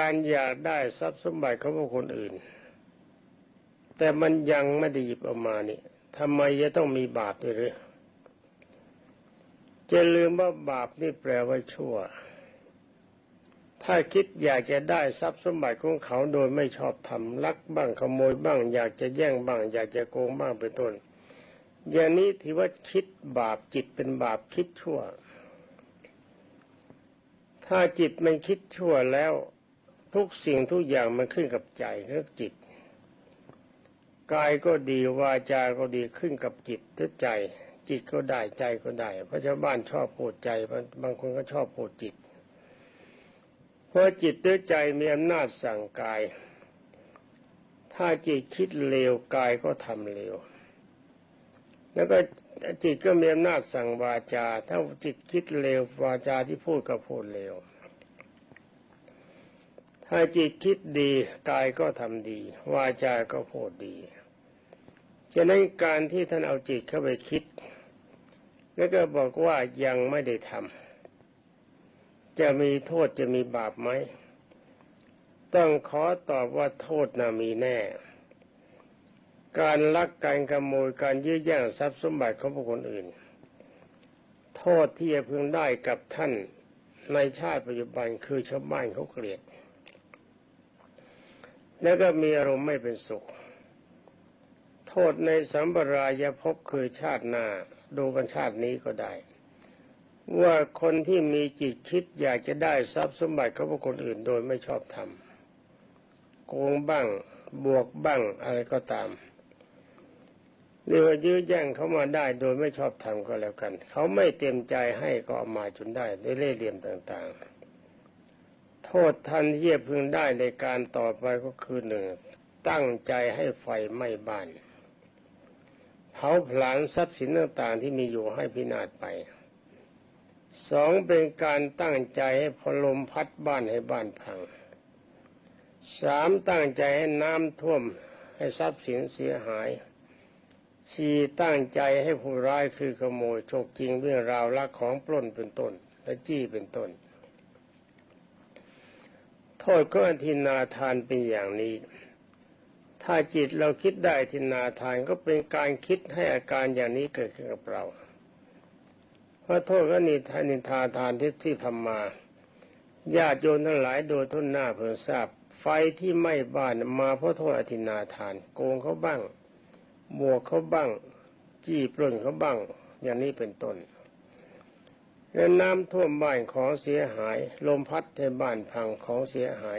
การอยากได้ทรัพย์สมบัติของบุคคลอื่น แต่มันยังไม่ได้หยิบเออกมานี่ทำไมจะต้องมีบาปด้วยหรือจะลืมว่าบาปนี่แปลว่าชั่ว ถ้าคิดอยากจะได้ทรัพย์สมบัติของเขาโดยไม่ชอบทำลักบ้างขโมยบ้าง อยากจะแย่งบ้าง อยากจะโกงบ้างเป็นต้น อย่างนี้ถือว่าคิดบาปจิตเป็นบาปคิดชั่ว ถ้าจิตมันคิดชั่วแล้ว ทุกสิ่งทุกอย่างมันขึ้นกับใจเรื่องจิต กายก็ดีวาจาก็ดีขึ้นกับจิตหรือใจ จิตก็ได้ใจก็ได้ เพราะชาวบ้านชอบพูดใจบางคนก็ชอบพูดจิต เพราะจิตหรือใจมีอำนาจสั่งกาย ถ้าจิตคิดเลวกายก็ทำเลวแล้วก็จิตก็มีอำนาจสั่งวาจา ถ้าจิตคิดเลววาจาที่พูดก็พูดเลว ถ้าจิตคิดดีกายก็ทำดี วาจาก็พูดดีฉะนั้นการที่ท่านเอาจิตเข้าไปคิด แล้วก็บอกว่ายังไม่ได้ทำจะมีโทษจะมีบาปไหมต้องขอตอบว่าโทษน่ะมีแน่ การลักการขโมยการยื้อแย่งทรัพย์สมบัติของบุคคลอื่น โทษที่จะพึงได้กับท่านในชาติปัจจุบันคือชาวบ้านเขาเกลียด แล้วก็มีอารมณ์ไม่เป็นสุข โทษในสัมปรายภพคือชาติหน้าดูกันชาตินี้ก็ได้ ว่าคนที่มีจิตคิดอยากจะได้ทรัพย์สมบัติของบุคคลอื่นโดยไม่ชอบธรรมโกงบ้างบวกบ้างอะไรก็ตามเรียกว่ายื้อแย่งเขามาได้โดยไม่ชอบธรรมก็แล้วกัน เขาไม่เต็มใจให้ก็เอามาจนได้ด้วยเล่ห์เหลี่ยมต่างๆ โทษทันที่จะพึงได้ในการต่อไปก็คือหนึ่งตั้งใจให้ไฟไหม้บ้านเผาผลาญทรัพย์สินต่างๆที่มีอยู่ให้พินาศไปสองเป็นการตั้งใจให้พลมพัดบ้านให้บ้านพังสามตั้งใจให้น้ำท่วมให้ทรัพย์สินเสียหายสี่ตั้งใจให้ผู้ร้ายคือขโมยโฉกจริงเรื่องราวลักของปล้นเป็นต้น และจี้เป็นต้น โทษก็อธินาทานเป็นอย่างนี้ ถ้าจิตเราคิดได้ทินาทานก็เป็นการคิดให้อาการอย่างนี้เกิดขึ้นกับเราเพราะโทษก็นิทานิทาทานที่ที่ทำมาญาติโยมทั้งหลายโดยทุนหน้าเพิ่งทราบ ไฟที่ไหม้บ้านมาเพราะโทษอธินาทาน โกงเขาบ้างบวกเขาบ้าง จี้ปล้นเขาบ้าง อย่างนี้เป็นต้น และน้ำท่วมบ้านของเสียหาย ลมพัดในบ้านพังของเสียหาย